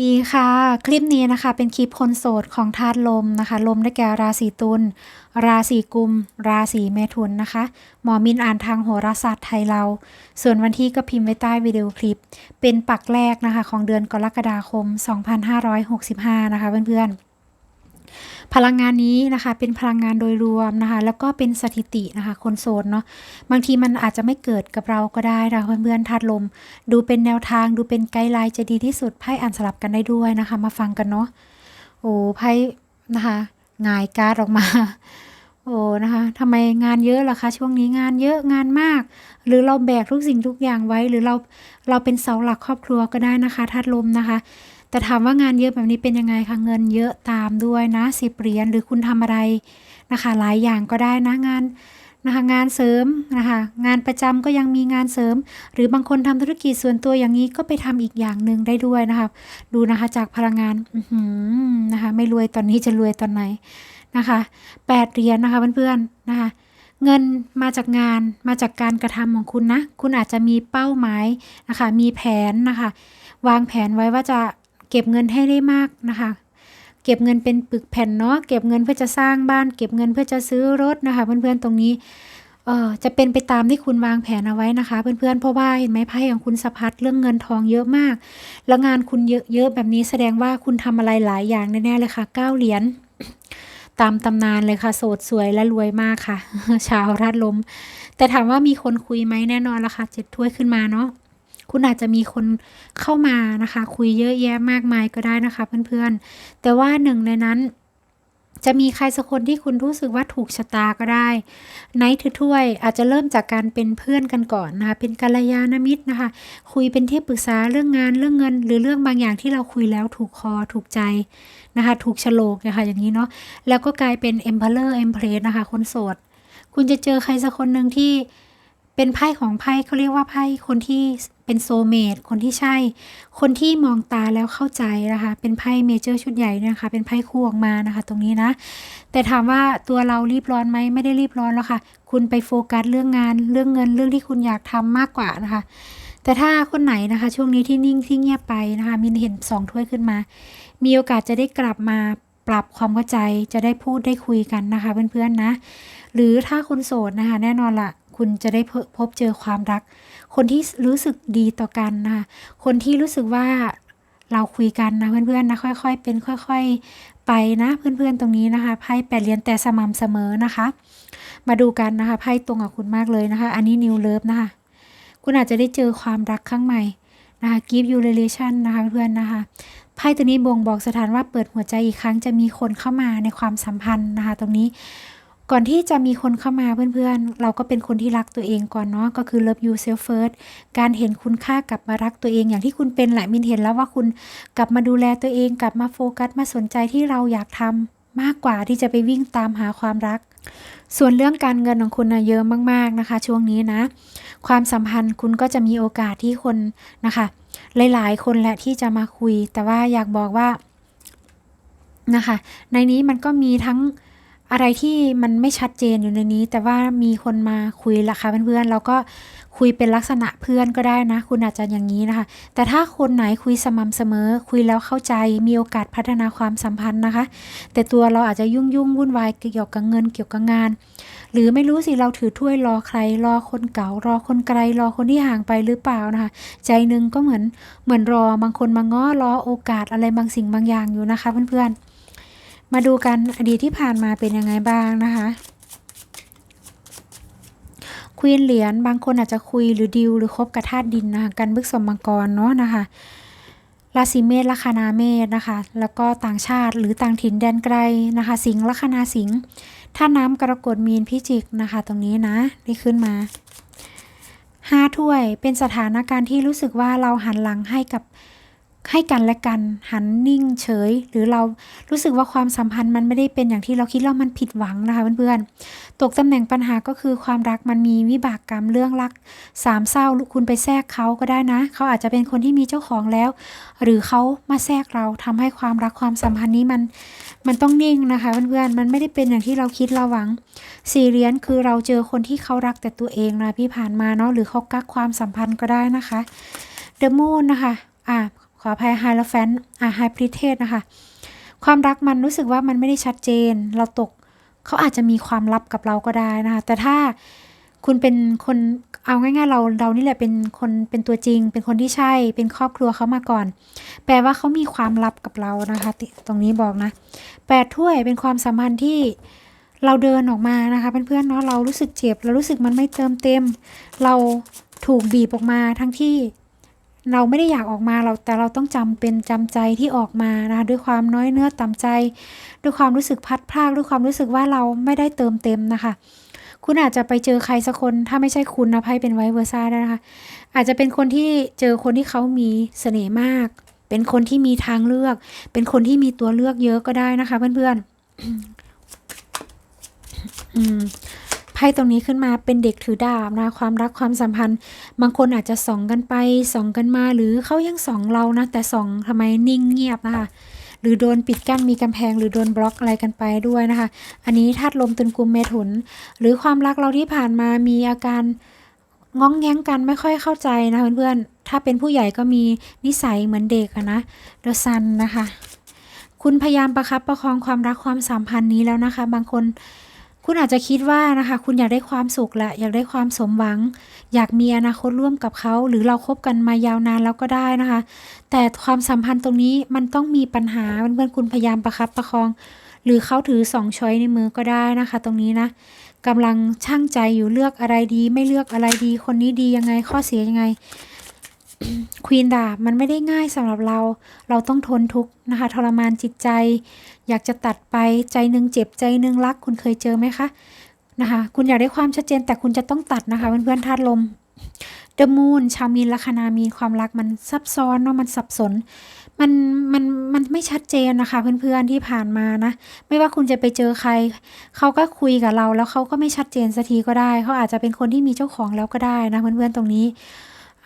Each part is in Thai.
ดีค่ะ คลิปนี้นะคะ เป็นคลิปคนโสดของธาตุลมนะคะ ลมได้แก่ราศีตุล ราศีกุม ราศีเมถุนนะคะ หมอมินอ่านทางโหราศาสตร์ไทยเรา ส่วนวันที่ก็พิมพ์ไว้ใต้วิดีโอคลิป เป็นปักแรกนะคะ ของเดือนกรกฎาคม 2565 นะคะเพื่อนๆ พลังงานนี้นะคะเป็นพลังงานโดยรวมนะคะ แล้วก็เป็นสถิตินะคะ คนโสดเนาะบางทีมันอาจจะไม่เกิดกับเราก็ได้นะคะเพื่อนๆธาตุลม ดูเป็นแนวทางดูเป็นไกด์ไลน์จะดีที่สุดไพ่อ่านสลับกันได้ด้วยนะคะ มาฟังกันเนาะโอ้ไพ่นะคะงายการ์ดออกมาโอ้นะคะทำไมงานเยอะล่ะคะ ช่วงนี้งานเยอะงานมาก หรือเราแบกทุกสิ่งทุกอย่างไว้ หรือเราเราเป็นเสาหลักครอบครัวก็ได้นะคะธาตุลมนะคะ แต่ถามว่างานเยอะแบบนี้เป็นยังไงคะเงินเยอะตามด้วยนะสิบเหรียญหรือคุณทำอะไรนะคะ หลายอย่างก็ได้นะงานนะคะงานเสริมนะคะงานประจำก็ยังมีงานเสริม หรือบางคนทำธุรกิจส่วนตัวอย่างนี้ก็ไปทำอีกอย่างหนึ่งได้ด้วยนะคะดูนะคะจากพลังงานนะคะไม่รวยตอนนี้จะรวยตอนไหนนะคะแปดเหรียญนะคะเพื่อนๆนะคะเงินมาจากงานมาจากการกระทำของคุณนะ คุณอาจจะมีเป้าหมายนะคะมีแผนนะคะวางแผนไว้ว่าจะ เก็บเงินให้ได้มากนะคะ เก็บเงินเป็นปึกแผ่นเนาะเก็บเงินเพื่อจะสร้างบ้าน เก็บเงินเพื่อจะซื้อรถนะคะ เพื่อนๆตรงนี้เออจะเป็นไปตามที่คุณวางแผนเอาไว้นะคะ เพื่อนๆเพราะว่าเห็นไหมไพ่ของคุณสะพัดเรื่องเงินทองเยอะมาก แล้วงานคุณเยอะๆแบบนี้แสดงว่าคุณทำอะไรหลายอย่างแน่ๆเลยค่ะเก้าเหรียญตามตำนานเลยค่ะโสดสวยและรวยมากค่ะ ชาวราดลม แต่ถามว่ามีคนคุยไหมแน่นอนละค่ะเจ็ดถ้วยขึ้นมาเนาะ คุณอาจจะมีคนเข้ามานะคะ คุยเยอะแยะมากมายก็ได้นะคะเพื่อนๆ แต่ว่าหนึ่งในนั้นจะมีใครสักคนที่คุณรู้สึกว่าถูกชะตาก็ได้ไนท์ถ้วยอาจจะเริ่มจากการเป็นเพื่อนกันก่อนนะคะ เป็นกัลยาณมิตรนะคะ คุยเป็นที่ปรึกษาเรื่องงานเรื่องเงิน หรือเรื่องบางอย่างที่เราคุยแล้วถูกคอถูกใจนะคะ ถูกฉลกนะคะอย่างนี้เนาะ แล้วก็กลายเป็น Emperor Empress นะคะ คนโสด คุณจะเจอใครสักคนหนึ่งที่เป็นไพ่ของไพ่เขาเรียกว่าไพ่คนที่ เป็นโซเมตคนที่ใช่ คนที่มองตาแล้วเข้าใจนะคะ เป็นไพ่เมเจอร์ชุดใหญ่นะคะ เป็นไพ่คู่ออกมานะคะ ตรงนี้นะ แต่ถามว่าตัวเรารีบร้อนไหมไม่ได้รีบร้อนแล้วค่ะ คุณไปโฟกัสเรื่องงาน เรื่องเงิน เรื่องที่คุณอยากทำมากกว่านะคะ แต่ถ้าคนไหนนะคะ ช่วงนี้ที่นิ่งที่เงียบไปนะคะ มินเห็นสองถ้วยขึ้นมา มีโอกาสจะได้กลับมาปรับความเข้าใจ จะได้พูดได้คุยกันนะคะเพื่อนๆนะ หรือถ้าคุณโสดนะคะ แน่นอนละ คุณจะได้พบเจอความรัก คนที่รู้สึกดีต่อกันนะคนที่รู้สึกว่าเราคุยกันนะเพื่อนๆนะค่อย ๆ เป็นค่อย ๆ ไปนะเพื่อนๆตรงนี้นะคะไพ่แปดเหรียญแต่สม่ำเสมอนะคะ มาดูกันนะคะไพ่ตรงกับคุณมากเลยนะคะ อันนี้นิวเลิฟนะคะ คุณอาจจะได้เจอความรักครั้งใหม่นะคะ give you relation นะคะเพื่อนนะคะไพ่ตัวนี้บ่งบอกสถานว่าเปิดหัวใจอีกครั้งจะมีคนเข้ามาในความสัมพันธ์นะคะ ตรงนี้ ก่อนที่จะมีคนเข้ามาเพื่อนๆ เราก็เป็นคนที่รักตัวเองก่อนเนาะก็คือ love yourself first การเห็นคุณค่ากลับมารักตัวเองอย่างที่คุณเป็นแหละมินเห็นแล้วว่าคุณกลับมาดูแลตัวเองกลับมาโฟกัสมาสนใจที่เราอยากทำมากกว่าที่จะไปวิ่งตามหาความรัก ส่วนเรื่องการเงินของคุณนะเยอะมากๆนะคะ ช่วงนี้นะ ความสัมพันธ์คุณก็จะมีโอกาสที่คนนะคะ หลายๆ คนแหละที่จะมาคุย แต่ว่าอยากบอกว่านะคะ ในนี้มันก็มีทั้ง อะไรที่มันไม่ชัดเจนอยู่ในนี้ แต่ว่ามีคนมาคุยละคะเพื่อนๆเราก็คุยเป็นลักษณะเพื่อนก็ได้นะ คุณอาจจะอย่างนี้นะคะ แต่ถ้าคนไหนคุยสม่ำเสมอ คุยแล้วเข้าใจมีโอกาสพัฒนาความสัมพันธ์นะคะ แต่ตัวเราอาจจะยุ่งยุ่งวุ่นวายเกี่ยวกับเงินเกี่ยวกับงาน หรือไม่รู้สิเราถือถ้วยรอใคร รอคนเก่ารอคนไกลรอคนที่ห่างไปหรือเปล่านะคะ ใจหนึ่งก็เหมือนเหมือนรอบางคนมาง้อรอโอกาสอะไรบางสิ่งบางอย่างอยู่นะคะเพื่อนๆ มาดูกันอดีตที่ผ่านมาเป็นยังไงบ้างนะคะควีนเหรียญบางคนอาจจะคุยหรือดิวหรือคบกับธาตุดินนะคะกันบึกสมมังกรเนาะนะคะราศีเมษลัคนาเมษนะคะ แล้วก็ต่างชาติหรือต่างถิ่นแดนไกลนะคะ สิงห์ลัคนาสิงห์ท่าน้ำกรกฎมีนพิจิกนะคะ ตรงนี้นะได้ขึ้นมาห้าถ้วยเป็นสถานการณ์ที่รู้สึกว่าเราหันหลังให้กับ ให้กันและกันหันนิ่งเฉย หรือเรารู้สึกว่าความสัมพันธ์มันไม่ได้เป็นอย่างที่เราคิดแล้วมันผิดหวังนะคะเพื่อนๆตกตำแหน่งปัญหาก็คือความรักมันมีวิบากกรรมเรื่องรักสามเศร้าคุณไปแทรกเขาก็ได้นะ เขาอาจจะเป็นคนที่มีเจ้าของแล้ว หรือเขามาแทรกเราทำให้ความรักความสัมพันธ์นี้มันมันต้องนิ่งนะคะเพื่อนๆมันไม่ได้เป็นอย่างที่เราคิดเราหวังสี่เหรียญคือเราเจอคนที่เขารักแต่ตัวเองนะพี่ผ่านมาเนาะหรือเขากักความสัมพันธ์ก็ได้นะคะเดอะมูนนะคะอะ ขออภัยไฮโลแฟนอ่าไฮพริเทสนะคะ ความรักมันรู้สึกว่ามันไม่ได้ชัดเจน เราตกเขาอาจจะมีความลับกับเราก็ได้นะคะ แต่ถ้าคุณเป็นคนเอาง่ายๆเราเรานี่แหละเป็นคนเป็นตัวจริง เป็นคนที่ใช่เป็นครอบครัวเขามาก่อน แปลว่าเขามีความลับกับเรานะคะติตรงนี้บอกนะแปดถ้วยเป็นความสัมพันธ์ที่เราเดินออกมานะคะเพื่อนๆเนาะเรารู้สึกเจ็บเรารู้สึกมันไม่เติมเต็ม เราถูกบีบออกมาทั้งที่ เราไม่ได้อยากออกมาเราแต่เราต้องจำเป็นจำใจที่ออกมานะคะด้วยความน้อยเนื้อต่ำใจ ด้วยความรู้สึกพัดพรากด้วยความรู้สึกว่าเราไม่ได้เติมเต็มนะคะ คุณอาจจะไปเจอใครสักคนถ้าไม่ใช่คุณนะไพ่เป็นไวเวอร์ซ่าได้นะคะ อาจจะเป็นคนที่เจอคนที่เขามีเสน่ห์มาก เป็นคนที่มีทางเลือก เป็นคนที่มีตัวเลือกเยอะก็ได้นะคะ เพื่อนๆ ตรงนี้ขึ้นมาเป็นเด็กถือดาบนะความรักความสัมพันธ์ บางคนอาจจะส่องกันไปส่องกันมาหรือเขายังส่องเรานะ แต่ส่องทำไมนิ่งเงียบนะคะหรือโดนปิดกั้นมีกำแพงหรือโดนบล็อกอะไรกันไปด้วยนะคะ อันนี้ธาตุลมตุนกุมเมถุน หรือความรักเราที่ผ่านมามีอาการง้องแง้งกันไม่ค่อยเข้าใจนะเพื่อนๆ ถ้าเป็นผู้ใหญ่ก็มีนิสัยเหมือนเด็กนะเดอะซันนะคะ คุณพยายามประคับประคองความรักความสัมพันธ์นี้แล้วนะคะ บางคน คุณอาจจะคิดว่านะคะ คุณอยากได้ความสุขแหละอยากได้ความสมหวัง อยากมีอนาคตร่วมกับเขา หรือเราคบกันมายาวนานแล้วก็ได้นะคะ แต่ความสัมพันธ์ตรงนี้มันต้องมีปัญหาเพื่อนๆคุณพยายามประคับประคอง หรือเขาถือสองช้อยในมือก็ได้นะคะ ตรงนี้นะกำลังช่างใจอยู่เลือกอะไรดี ไม่เลือกอะไรดี คนนี้ดียังไงข้อเสียยังไง ควีนดาบมันไม่ได้ง่ายสำหรับเรา เราต้องทนทุกข์นะคะ ทรมานจิตใจ อยากจะตัดไปใจหนึ่งเจ็บใจหนึ่งรัก คุณเคยเจอไหมคะนะคะ คุณอยากได้ความชัดเจนแต่คุณจะต้องตัดนะคะ เพื่อนๆธาตุลมเดมูนชาวมีนลัคนามีนความรักมันซับซ้อนเนาะมันสับสน มันมันมันไม่ชัดเจนนะคะ เพื่อนๆที่ผ่านมานะ ไม่ว่าคุณจะไปเจอใคร เขาก็คุยกับเราแล้วเขาก็ไม่ชัดเจนสักทีก็ได้ เขาอาจจะเป็นคนที่มีเจ้าของแล้วก็ได้นะเพื่อนๆตรงนี้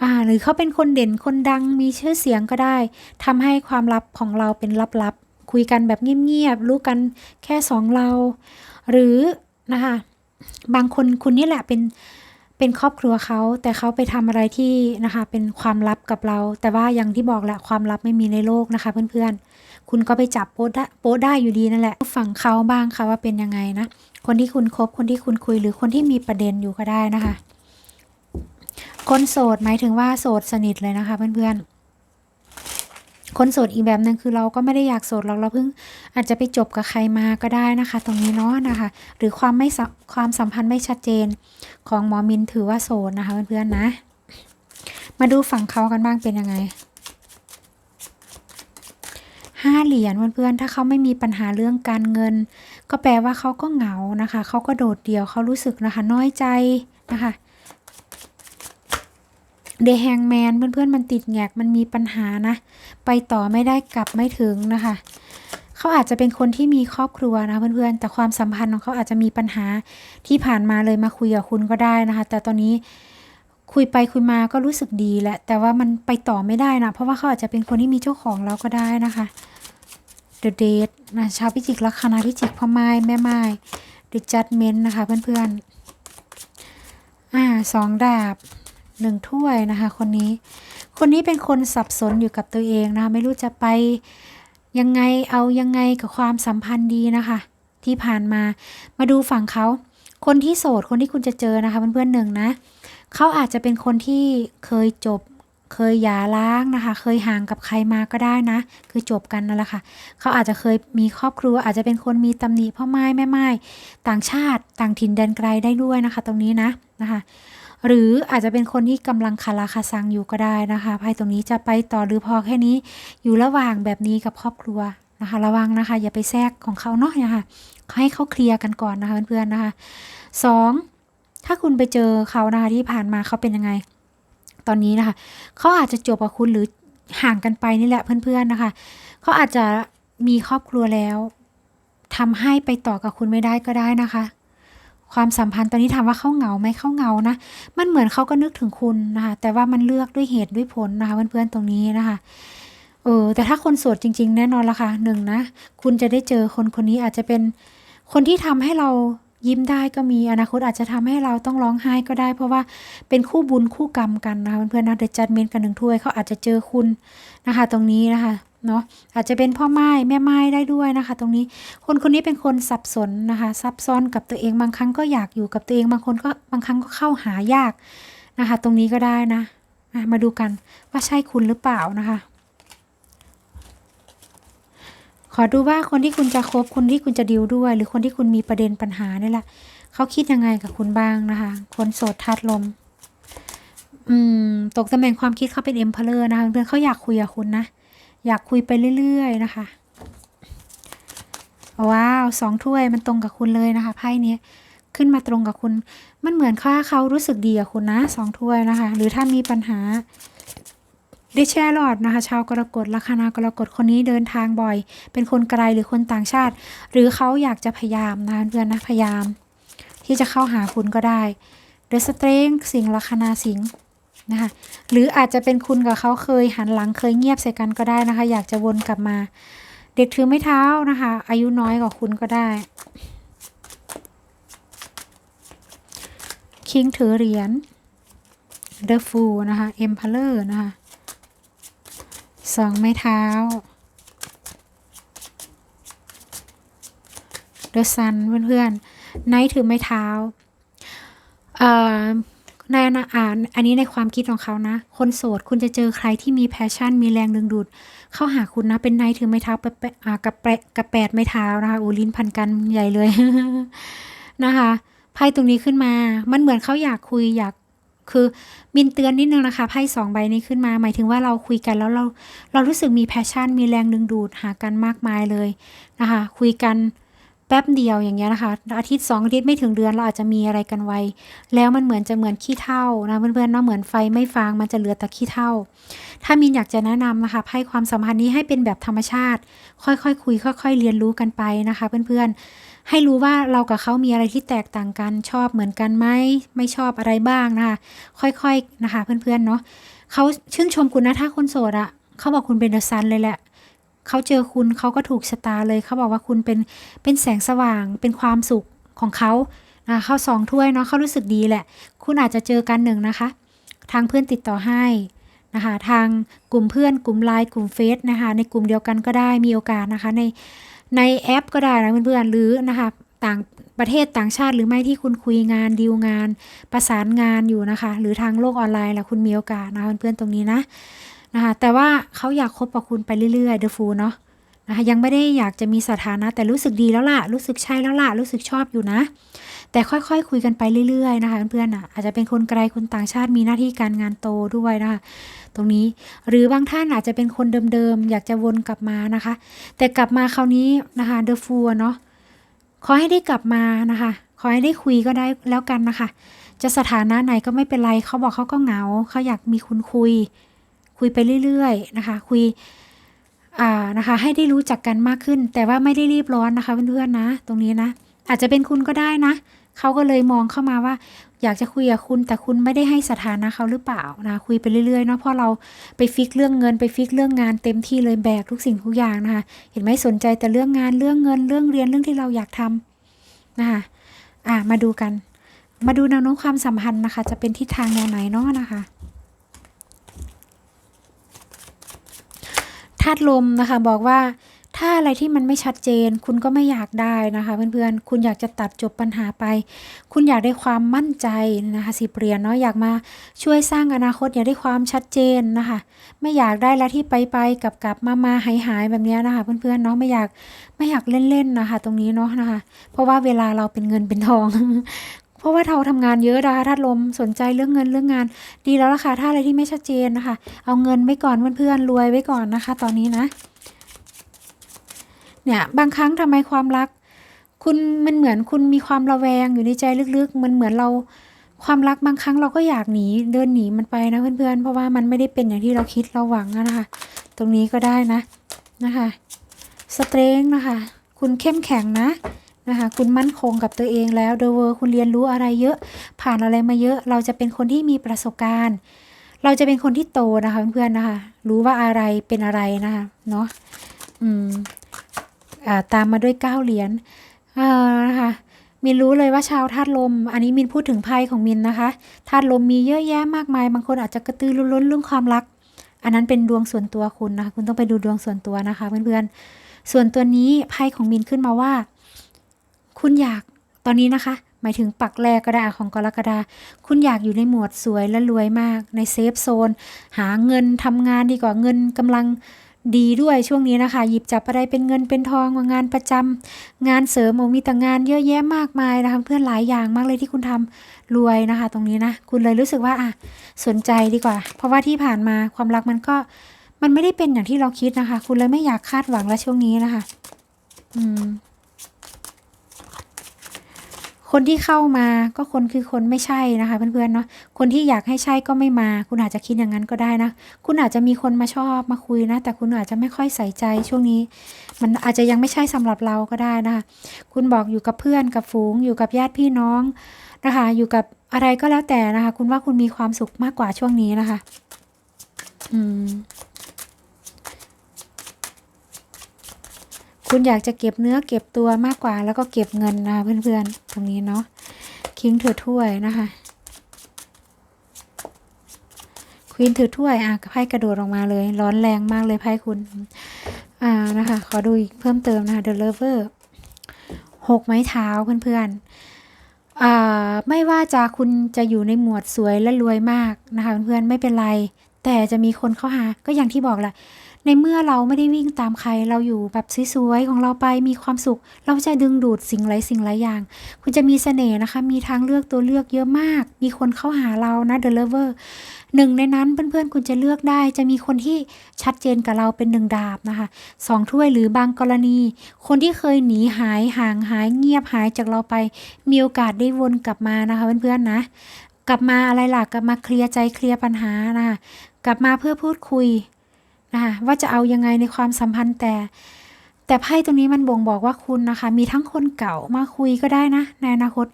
อ่าหรือเขาเป็นคนเด่นคนดังมีชื่อเสียงก็ได้ทำให้ความลับของเราเป็นลับๆ คุยกันแบบเงียบๆ รู้กันแค่สองเรา หรือนะคะบางคนคุณนี่แหละเป็นเป็นครอบครัวเขาแต่เขาไปทำอะไรที่นะคะเป็นความลับกับเรา แต่ว่าอย่างที่บอกแหละความลับไม่มีในโลกนะคะ เพื่อนๆ คุณก็ไปจับโป๊ได้โป๊ได้อยู่ดีนั่นแหละฝั่งเขาบ้างค่ะว่าเป็นยังไงนะคนที่คุณคบคนที่คุณคุยหรือคนที่มีประเด็นอยู่ก็ได้นะคะ คนโสดหมายถึงว่าโสดสนิทเลยนะคะ เพื่อนๆ คนโสดอีกแบบหนึ่งคือเราก็ไม่ได้อยากโสดหรอกเราเพิ่งอาจจะไปจบกับใครมาก็ได้นะคะ ตรงนี้เนาะนะคะ หรือความไม่ความสัมพันธ์ไม่ชัดเจนของหมอมินถือว่าโสดนะคะ เพื่อนๆนะ มาดูฝั่งเขากันบ้างเป็นยังไงห้าเหรียญเพื่อนๆ ถ้าเขาไม่มีปัญหาเรื่องการเงิน ก็แปลว่าเขาก็เหงานะคะ เขาก็โดดเดี่ยวเขารู้สึกนะคะ น้อยใจนะคะ เดแฮงแมนเพื่อนๆมันติดแงกมันมีปัญหานะ ไปต่อไม่ได้กลับไม่ถึงนะคะเขาอาจจะเป็นคนที่มีครอบครัวนะเพื่อนๆ แต่ความสัมพันธ์ของเขาอาจจะมีปัญหาที่ผ่านมาเลยมาคุยกับคุณก็ได้นะคะ แต่ตอนนี้คุยไปคุยมาก็รู้สึกดีแหละ แต่ว่ามันไปต่อไม่ได้นะ เพราะว่าเขาอาจจะเป็นคนที่มีเจ้าของแล้วก็ได้นะคะ The Date นะชาวพิจิกลัคนาพิจิกพ่อไม้แม่ไม้ The Judgment นะคะเพื่อนๆ อ่าสองดาบ หนึ่งถ้วยนะคะ คนนี้ คนนี้เป็นคนสับสนอยู่กับตัวเองนะคะไม่รู้จะไปยังไงเอายังไงกับความสัมพันธ์ดีนะคะ ที่ผ่านมามาดูฝั่งเขาคนที่โสดคนที่คุณจะเจอนะคะเพื่อนๆหนึ่งนะเขาอาจจะเป็นคนที่เคยจบเคยหย่าร้างนะคะ เคยห่างกับใครมาก็ได้นะ คือจบกันนั่นแหละค่ะ เขาอาจจะเคยมีครอบครัว อาจจะเป็นคนมีตำหนิพ่อไม้แม่ไม้ต่างชาติต่างถิ่นแดนไกลได้ด้วยนะคะ ตรงนี้นะนะคะ หรืออาจจะเป็นคนที่กำลังคาราคาซังอยู่ก็ได้นะคะไพ่ตรงนี้จะไปต่อหรือพอแค่นี้ อยู่ระหว่างแบบนี้กับครอบครัวนะคะ ระวังนะคะ อย่าไปแทรกของเขาเนาะนะคะให้เขาเคลียร์กันก่อนนะคะเพื่อนๆนะคะสองถ้าคุณไปเจอเขานะคะที่ผ่านมาเขาเป็นยังไง ตอนนี้นะคะเขาอาจจะจบกับคุณหรือห่างกันไปนี่แหละเพื่อนๆนะคะเขาอาจจะมีครอบครัวแล้วทำให้ไปต่อกับคุณไม่ได้ก็ได้นะคะ ความสัมพันธ์ตอนนี้ถามว่าเขาเหงาไหมเขาเหงานะ มันเหมือนเขาก็นึกถึงคุณนะคะ แต่ว่ามันเลือกด้วยเหตุด้วยผลนะคะเพื่อนๆตรงนี้นะคะเออแต่ถ้าคนโสดจริง ๆ แน่นอนละค่ะหนึ่งนะ คุณจะได้เจอคนคนนี้อาจจะเป็นคนที่ทำให้เรายิ้มได้ก็มีอนาคตอาจจะทำให้เราต้องร้องไห้ก็ได้ เพราะว่าเป็นคู่บุญคู่กรรมกันนะคะเพื่อนๆนะเดจัดเมนกันหนึ่งถ้วยเขาอาจจะเจอคุณนะคะ ตรงนี้นะคะ เนาะอาจจะเป็นพ่อไม้แม่ไม้ได้ด้วยนะคะ ตรงนี้คนคนนี้เป็นคนสับสนนะคะ ซับซ้อนกับตัวเองบางครั้งก็อยากอยู่กับตัวเองบางคนก็บางครั้งก็เข้าหายากนะคะ ตรงนี้ก็ได้นะมาดูกันว่าใช่คุณหรือเปล่านะคะ ขอดูว่าคนที่คุณจะคบคนที่คุณจะดิวด้วย หรือคนที่คุณมีประเด็นปัญหานี่แหละเขาคิดยังไงกับคุณบ้างนะคะ คนโสดทัดลมอืมตกตำแหน่งความคิดเขาเป็นเอ็มเพลอร์นะคะเพื่อนเขาอยากคุยกับคุณนะ อยากคุยไปเรื่อยๆนะคะว้าวสองถ้วยมันตรงกับคุณเลยนะคะไพ่นี้ขึ้นมาตรงกับคุณ มันเหมือนค่าเขารู้สึกดีกับคุณนะสองถ้วยนะคะ หรือถ้ามีปัญหาได้แช่หลอดนะคะ ชาวกรกฎลัคนากรกฎคนนี้เดินทางบ่อย เป็นคนไกลหรือคนต่างชาติ หรือเขาอยากจะพยายามนะเพื่อนนะพยายาม ที่จะเข้าหาคุณก็ได้เดอะสเตรงสิงลัคนาสิงห์ นะคะหรืออาจจะเป็นคุณกับเขาเคยหันหลังเคยเงียบใส่กันก็ได้นะคะ อยากจะวนกลับมา เด็กถือไม้เท้านะคะ อายุน้อยกว่าคุณก็ได้ คิงถือเหรียญเดอะฟูนะคะเอ็มพลเลอร์นะคะสองไม้เท้าเดอะซันเพื่อนๆไนท์ถือไม้เท้าเอ่อ ในอนาอ่านอันนี้ในความคิดของเขานะ คนโสดคุณจะเจอใครที่มีแพชชั่น มีแรงดึงดูด เข้าหาคุณนะ เป็นนท์ถือไม้เท้าแปะแปะอ่ากับแปะกับแปดไม้เท้านะคะอูลินพันกันใหญ่เลยนะคะไพ่ตรงนี้ขึ้นมา มันเหมือนเขาอยากคุยอยากคือมินเตือนนิดนึงนะคะไพ่สองใบนี้ขึ้นมา หมายถึงว่าเราคุยกันแล้วเราเรารู้สึกมีแพชชั่น มีแรงดึงดูดหากันมากมายเลยนะคะ คุยกัน แป๊บเดียวอย่างเงี้ยนะคะ อาทิตย์สองอาทิตย์ไม่ถึงเดือนเราอาจจะมีอะไรกันไว แล้วมันเหมือนจะเหมือนขี้เท่านะเพื่อนๆเนาะเหมือนไฟไม่ฟางมันจะเหลือแต่ขี้เท่า ถ้ามินอยากจะแนะนำนะคะให้ความสัมพันธ์นี้ให้เป็นแบบธรรมชาติ ค่อยๆคคุย ค่อย ๆ เรียนรู้กันไปนะคะ เพื่อนๆ ให้รู้ว่าเรากับเขามีอะไรที่แตกต่างกันชอบเหมือนกันไหมไม่ชอบอะไรบ้างนะคะ ค่อยๆนะคะ เพื่อนๆเนาะเขาชื่นชมคุณนะถ้าคนโสดอะเขาบอกคุณเป็นเดอะซันเลยแหละ เขาเจอคุณเขาก็ถูกชะตาเลยเขาบอกว่าคุณเป็นเป็นแสงสว่างเป็นความสุขของเขานะเขาสองถ้วยเนาะเขารู้สึกดีแหละ คุณอาจจะเจอกันหนึ่งนะคะ ทางเพื่อนติดต่อให้นะคะทางกลุ่มเพื่อนกลุ่มไลน์กลุ่มเฟซนะคะในกลุ่มเดียวกันก็ได้มีโอกาสนะคะในในแอปก็ได้นะเพื่อนๆหรือนะคะต่างประเทศต่างชาติหรือไม่ที่คุณคุยงานดีลงาน ประสานงานอยู่นะคะ หรือทางโลกออนไลน์แหละคุณมีโอกาสนะเพื่อนๆตรงนี้นะ นะคะแต่ว่าเขาอยากคบกับคุณไปเรื่อยๆเดอะฟูเนาะนะคะยังไม่ได้อยากจะมีสถานะ แต่รู้สึกดีแล้วล่ะ รู้สึกใช่แล้วล่ะ รู้สึกชอบอยู่นะ แต่ค่อยๆคคุยกันไปเรื่อยๆนะคะเพื่อนๆอะอาจจะเป็นคนไกลคนต่างชาติมีหน้าที่การงานโตด้วยนะคะตรงนี้หรือบางท่านอาจจะเป็นคนเดิมๆอยากจะวนกลับมานะคะ แต่กลับมาคราวนี้นะคะเดอะฟูเนาะขอให้ได้กลับมานะคะขอให้ได้คุยก็ได้แล้วกันนะคะ จะสถานะไหนก็ไม่เป็นไรเขาบอกเขาก็เหงาเขาอยากมีคุณคุย คุยไปเรื่อยๆนะคะ คุยอ่านะคะ ให้ได้รู้จักกันมากขึ้น แต่ว่าไม่ได้รีบร้อนนะคะเพื่อนๆนะ ตรงนี้นะ อาจจะเป็นคุณก็ได้นะเขาก็เลยมองเข้ามาว่า อยากจะคุยกับคุณแต่คุณไม่ได้ให้สถานะเขาหรือเปล่านะคุยไปเรื่อยๆเนาะเพราะเราไปฟิกเรื่องเงินไปฟิกเรื่องงานเต็มที่เลยแบกทุกสิ่งทุกอย่างนะคะ เห็นไหมสนใจแต่เรื่องงานเรื่องเงินเรื่องเรียนเรื่องที่เราอยากทำนะคะอะมาดูกัน มาดูแนวโน้มความสัมพันธ์นะคะ จะเป็นทิศทางแนวไหนเนาะนะคะ ธาตุลมนะคะ บอกว่าถ้าอะไรที่มันไม่ชัดเจน คุณก็ไม่อยากได้นะคะ เพื่อนๆ คุณอยากจะตัดจบปัญหาไป คุณอยากได้ความมั่นใจนะคะสิเปลี่ยนเนาะอยากมาช่วยสร้างอนาคตอยากได้ความชัดเจนนะคะ ไม่อยากได้แล้วที่ไปไปกลับกลับมามาหายหายแบบนี้นะคะ เพื่อนๆเนาะไม่อยากไม่อยากเล่นๆนะคะ ตรงนี้เนาะนะคะ เพราะว่าเวลาเราเป็นเงินเป็นทอง ราะว่าเราทำงานเยอะนะคะถ้าลมสนใจเรื่องเงินเรื่องงาน ดีแล้วล่ะค่ะถ้าอะไรที่ไม่ชัดเจนนะคะ เอาเงินไว้ก่อนเพื่อนๆรวยไว้ก่อนนะคะ ตอนนี้นะ เนี่ยบางครั้งทำไมความรัก คุณมันเหมือนคุณมีความระแวงอยู่ในใจลึกๆ มันเหมือนเราความรักบางครั้งเราก็อยากหนีเดินหนีมันไปนะเพื่อนๆ เพราะว่ามันไม่ได้เป็นอย่างที่เราคิดเราหวังนะคะ ตรงนี้ก็ได้นะนะคะสเตรงนะคะ คุณเข้มแข็งนะ นะคะคุณมั่นคงกับตัวเองแล้วเดเวอร์คุณเรียนรู้อะไรเยอะ ผ่านอะไรมาเยอะ เราจะเป็นคนที่มีประสบการณ์ เราจะเป็นคนที่โตนะคะเพื่อนๆนะคะ รู้ว่าอะไรเป็นอะไรนะคะเนาะอืมอ่าตามมาด้วยเก้าเหรียญอ่านะคะมินรู้เลยว่าชาวธาตุลม อันนี้มินพูดถึงไพ่ของมินนะคะธาตุลมมีเยอะแยะมากมาย บางคนอาจจะกระตือรือร้นเรื่องความรัก อันนั้นเป็นดวงส่วนตัวคุณนะคะ คุณต้องไปดูดวงส่วนตัวนะคะเพื่อนๆส่วนตัวนี้ไพ่ของมินขึ้นมาว่า คุณอยากตอนนี้นะคะ หมายถึงปักแรกก็ได้ของกรกฎาคุณอยากอยู่ในหมวดสวยและรวยมาก ในเซฟโซน หาเงินทำงานดีกว่าเงินกำลังดีด้วยช่วงนี้นะคะ หยิบจับอะไรเป็นเงินเป็นทองงานประจำงานเสริมโอมีแต่งานเยอะแยะมากมายนะคะเพื่อนหลายอย่างมากเลยที่คุณทำรวยนะคะ ตรงนี้นะ คุณเลยรู้สึกว่าอะสนใจดีกว่า เพราะว่าที่ผ่านมาความรักมันก็มันไม่ได้เป็นอย่างที่เราคิดนะคะ คุณเลยไม่อยากคาดหวังและช่วงนี้นะคะ อืม คนที่เข้ามาก็คนคือคนไม่ใช่นะคะเพื่อนๆเนาะคนที่อยากให้ใช่ก็ไม่มา คุณอาจจะคิดอย่างนั้นก็ได้นะ คุณอาจจะมีคนมาชอบมาคุยนะ แต่คุณอาจจะไม่ค่อยใส่ใจช่วงนี้ มันอาจจะยังไม่ใช่สำหรับเราก็ได้นะคะ คุณบอกอยู่กับเพื่อนกับฝูง อยู่กับญาติพี่น้องนะคะ อยู่กับอะไรก็แล้วแต่นะคะ คุณว่าคุณมีความสุขมากกว่าช่วงนี้นะคะ อืม คุณอยากจะเก็บเนื้อเก็บตัวมากกว่า แล้วก็เก็บเงินนะเพื่อนๆ ตรงนี้เนาะคิงถือถ้วยนะคะควีนถือถ้วยอะไพ่กระโดดออกมาเลย ร้อนแรงมากเลยไพ่คุณ อ่านะคะ ขอดูอีกเพิ่มเติมนะคะ The Lover หกไม้เท้าเพื่อนๆอ่าไม่ว่าจะคุณจะอยู่ในหมวดสวยและรวยมากนะคะ เพื่อนๆไม่เป็นไร แต่จะมีคนเข้าหาก็อย่างที่บอกแหละ ในเมื่อเราไม่ได้วิ่งตามใครเราอยู่แบบสวยๆของเราไปมีความสุข เราจะดึงดูดสิ่งหลายสิ่งหลายอย่าง คุณจะมีเสน่ห์นะคะ มีทางเลือกตัวเลือกเยอะมาก มีคนเข้าหาเรานะ The Lover หนึ่งในนั้นเพื่อนๆคุณจะเลือกได้ จะมีคนที่ชัดเจนกับเราเป็นหนึ่งดาบนะคะสองถ้วยหรือบางกรณี คนที่เคยหนีหายห่างหายเงียบหายจากเราไป มีโอกาสได้วนกลับมานะคะเพื่อนๆนะ กลับมาอะไรล่ะกลับมาเคลียร์ใจเคลียร์ปัญหานะคะกลับมาเพื่อพูดคุย ว่าจะเอายังไงในความสัมพันธ์แต่ แต่ไพ่ตรงนี้มันบ่งบอกว่าคุณนะคะ มีทั้งคนเก่ามาคุยก็ได้นะ ในอนาคต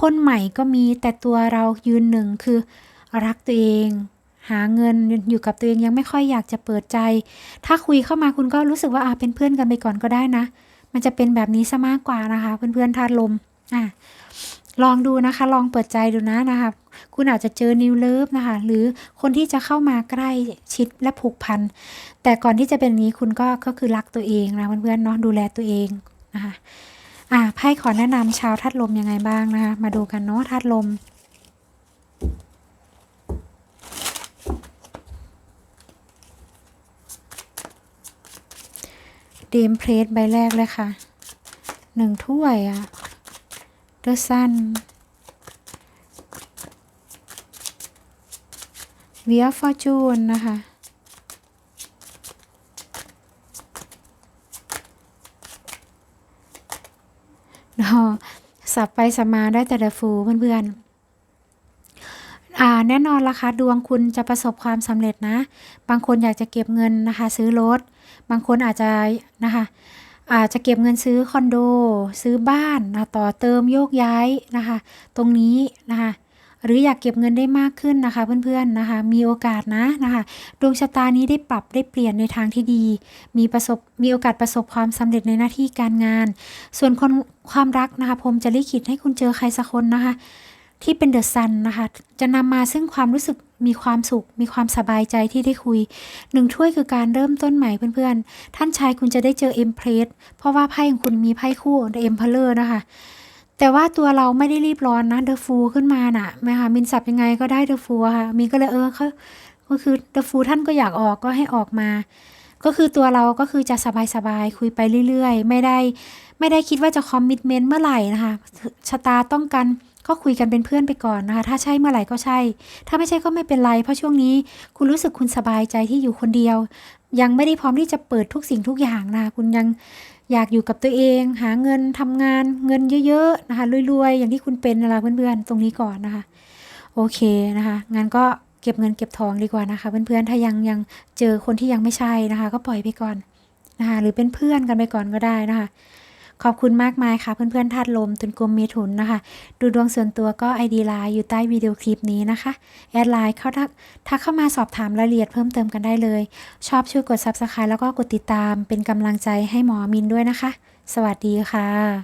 คนใหม่ก็มีแต่ตัวเรายืนหนึ่งคือรักตัวเองหาเงินอยู่กับตัวเองยังไม่ค่อยอยากจะเปิดใจ ถ้าคุยเข้ามาคุณก็รู้สึกว่าอ่าเป็นเพื่อนกันไปก่อนก็ได้นะ มันจะเป็นแบบนี้ซะมากกว่านะคะ เพื่อนๆธาตุลมอะลองดูนะคะ ลองเปิดใจดูนะนะคะ คุณอาจจะเจอนิวเลิฟนะคะ หรือคนที่จะเข้ามาใกล้ชิดและผูกพัน แต่ก่อนที่จะเป็นนี้คุณก็ก็คือรักตัวเองนะเพื่อนๆเนาะดูแลตัวเองนะคะอ่าไพ่ขอแนะนำชาวธาตุลมยังไงบ้างนะคะ มาดูกันเนาะธาตุลมเดมเพลสใบแรกเลยค่ะหนึ่งถ้วยอะเดอะซัน เวียฟอร์จูนนะคะเนาะสับไปสับมาได้แต่ละฟูเพื่อนๆอ่าแน่นอนละคะดวงคุณจะประสบความสำเร็จนะ บางคนอยากจะเก็บเงินนะคะ ซื้อรถ บางคนอาจจะนะคะ อาจจะเก็บเงินซื้อคอนโด ซื้อบ้านนะต่อเติมโยกย้ายนะคะ ตรงนี้นะคะ หรืออยากเก็บเงินได้มากขึ้นนะคะ เพื่อนๆนะคะ มีโอกาสนะนะคะ ดวงชะตานี้ได้ปรับได้เปลี่ยนในทางที่ดี มีประสบมีโอกาสประสบความสำเร็จในหน้าที่การงาน ส่วนคนความรักนะคะผมจะลิขิตให้คุณเจอใครสักคนนะคะ ที่เป็นเดอะซันนะคะ จะนำมาซึ่งความรู้สึกมีความสุข มีความสบายใจที่ได้คุยหนึ่งถ้วยคือการเริ่มต้นใหม่เพื่อนๆ ท่านชายคุณจะได้เจอเอ็มเพรสเพราะว่าไพ่ของคุณมีไพ่คู่เดอะเอ็มเพลเลอร์นะคะ แต่ว่าตัวเราไม่ได้รีบร้อนนะเดอะฟูขึ้นมาน่ะแม่ค่ะมินสับยังไงก็ได้เดอะฟูค่ะมินก็เลยเออเขาก็คือเดอะฟูท่านก็อยากออกก็ให้ออกมา ก็คือตัวเราก็คือจะสบายๆคุยไปเรื่อยๆ ไม่ได้ไม่ได้คิดว่าจะคอมมิตเมนต์เมื่อไหร่นะคะชะตาต้องกันก็คุยกันเป็นเพื่อนไปก่อนนะคะ ถ้าใช่เมื่อไหร่ก็ใช่ ถ้าไม่ใช่ก็ไม่เป็นไร เพราะช่วงนี้คุณรู้สึกคุณสบายใจที่อยู่คนเดียว ยังไม่ได้พร้อมที่จะเปิดทุกสิ่งทุกอย่างนะคะคุณยัง อยากอยู่กับตัวเอง หาเงินทำงานเงินเยอะๆนะคะรวยๆอย่างที่คุณเป็นนะคะเพื่อนๆตรงนี้ก่อนนะคะ โอเคนะคะงั้นก็เก็บเงินเก็บทองดีกว่านะคะเพื่อนๆถ้ายังยังเจอคนที่ยังไม่ใช่นะคะ ก็ปล่อยไปก่อนนะคะหรือเป็นเพื่อนกันไปก่อนก็ได้นะคะ ขอบคุณมากมายค่ะ เพื่อนๆธาตุลมตุนกลมเมถุนนะคะ ดูดวงส่วนตัวก็ ID ไลน์อยู่ใต้วิดีโอคลิปนี้นะคะ แอดไลน์เข้าทักทักเข้ามาสอบถามรายละเอียดเพิ่มเติมกันได้เลย ชอบช่วยกด Subscribe แล้วก็กดติดตามเป็นกำลังใจให้หมอมินด้วยนะคะ สวัสดีค่ะ